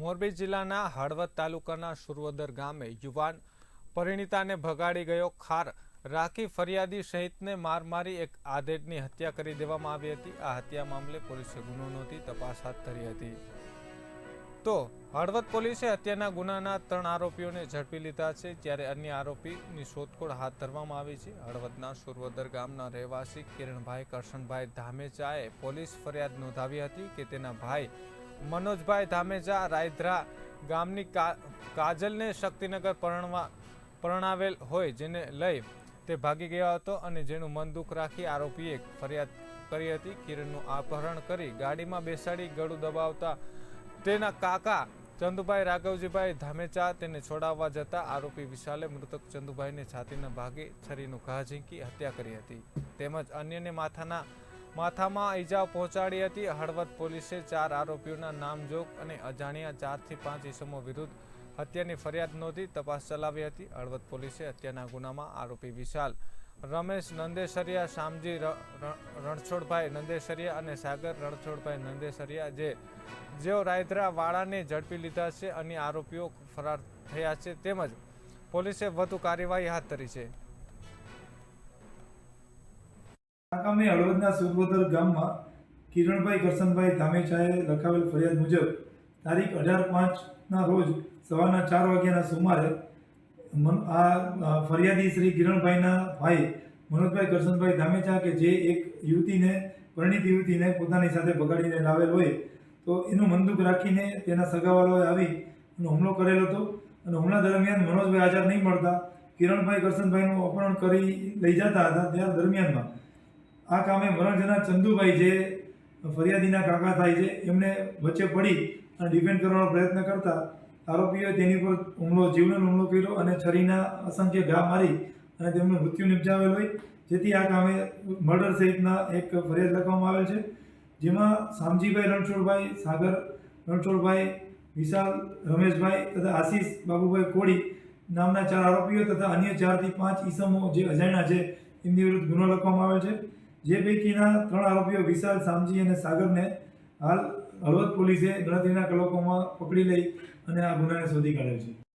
મોરબી જિલ્લાના હળવદ તાલુકાના સુરવદર ગામે યુવાન પરિણીતાને ભગાડી ગયો ખાર. રાખી ફરિયાદી સહિતને માર મારી એક આધેડની હત્યા કરી દેવામાં આવી હતી. આ હત્યા મામલે પોલીસે ગુનો નોંધી તપાસ હાથ ધરી હતી. તો હળવદ પોલીસે હત્યાના ગુનાના ત્રણ આરોપીઓને ઝડપી લીધા છે. જ્યારે અન્ય આરોપીની શોધખોળ હાથ ધરવામાં આવી છે. હળવદના સુરવદર ગામના રહેવાસી કિરણભાઈ કરશનભાઈ ધામેચાએ પોલીસ ફરિયાદ નોંધાવી હતી કે તેના ભાઈ મનોજભાઈ ધામેજા રાયધ્રા ગામની કાજલને શક્તિનગર પરણવા, પરણાવેલ હોય, જેને લઈ તે ભાગી ગયો હતો અને જેનું મન દુઃખ રાખી આરોપીએ ફરિયાદ કરી હતી. કિરણનું અપહરણ કરી ગાડીમાં બેસાડી ગળું દબાવતા તેના કાકા ચંદુભાઈ રાઘવજીભાઈ ધામેચા તેને છોડાવવા જતા આરોપી વિશાલે મૃતક ચંદુભાઈને છાતીના ભાગે છરીનું ઘા ઝીંકી હત્યા કરી હતી. તેમજ અન્યને માથાના માથામાં ઈજા પહોંચાડી હતી. હળવદ પોલીસે ચાર આરોપીઓના નામજોગ અને અજાણ્યા ચારથી પાંચ ઇસમો વિરુદ્ધ હત્યાની ફરિયાદ નોંધી તપાસ ચલાવી હતી. હળવદ પોલીસે હત્યાના ગુનામાં આરોપી વિશાલ, રમેશ નંદેસરિયા, શામજી રણછોડભાઈ નંદેસરિયા અને સાગર રણછોડભાઈ નંદેસરિયા જે જેઓ રાયદ્રા વાળાને ઝડપી લીધા છે અને આરોપીઓ ફરાર થયા છે તેમજ પોલીસે વધુ કાર્યવાહી હાથ ધરી છે. આગામી હળવદના સુરવદર ગામમાં કિરણભાઈ કરશનભાઈ ધામેચાએ લખાવેલ ફરિયાદ મુજબ તારીખ અઢાર પાંચના રોજ સવારના ચાર વાગ્યાના સુમારે આ ફરિયાદી શ્રી કિરણભાઈના ભાઈ મનોજભાઈ કરશનભાઈ ધામેચા કે જે એક યુવતીને, પરિણીત યુવતીને પોતાની સાથે બગાડીને લાવેલ હોય તો એનું મંદુક રાખીને તેના સગાવાળાઓએ આવી અને હુમલો કરેલો હતો અને હુમલા દરમિયાન મનોજભાઈ હાજર નહીં મળતા કિરણભાઈ કરશનભાઈનું અપહરણ કરી લઈ જતા હતા. ત્યાં દરમિયાનમાં આ કામે વરણજના ચંદુભાઈ જે ફરિયાદીના કાકા થાય છે, એમને વચ્ચે પડી અને ડિફેન્ડ કરવાનો પ્રયત્ન કરતા આરોપીઓએ તેની પર હુમલો, જીવલેણ હુમલો કર્યો અને છરીના અસંખ્ય ઘા મારી અને તેમનું મૃત્યુ નિપજાવેલ હોય. જેથી આ કામે મર્ડર સહિતના એક ફરિયાદ લખવામાં આવેલ છે. જેમાં શામજીભાઈ રણછોડભાઈ, સાગર રણછોડભાઈ, વિશાલ રમેશભાઈ તથા આશીષ બાબુભાઈ કોળી નામના ચાર આરોપીઓ તથા અન્ય ચારથી પાંચ ઈસમો જે અજાણ્યા છે, એમની વિરુદ્ધ ગુનો લખવામાં આવેલ છે. જે પૈકીના ત્રણ આરોપીઓ વિશાલ શામજી અને સાગરને હાલ હળવદ પોલીસે ગણતરીના કલાકોમાં પકડી લઈ અને આ ગુનાને શોધી કાઢ્યો છે.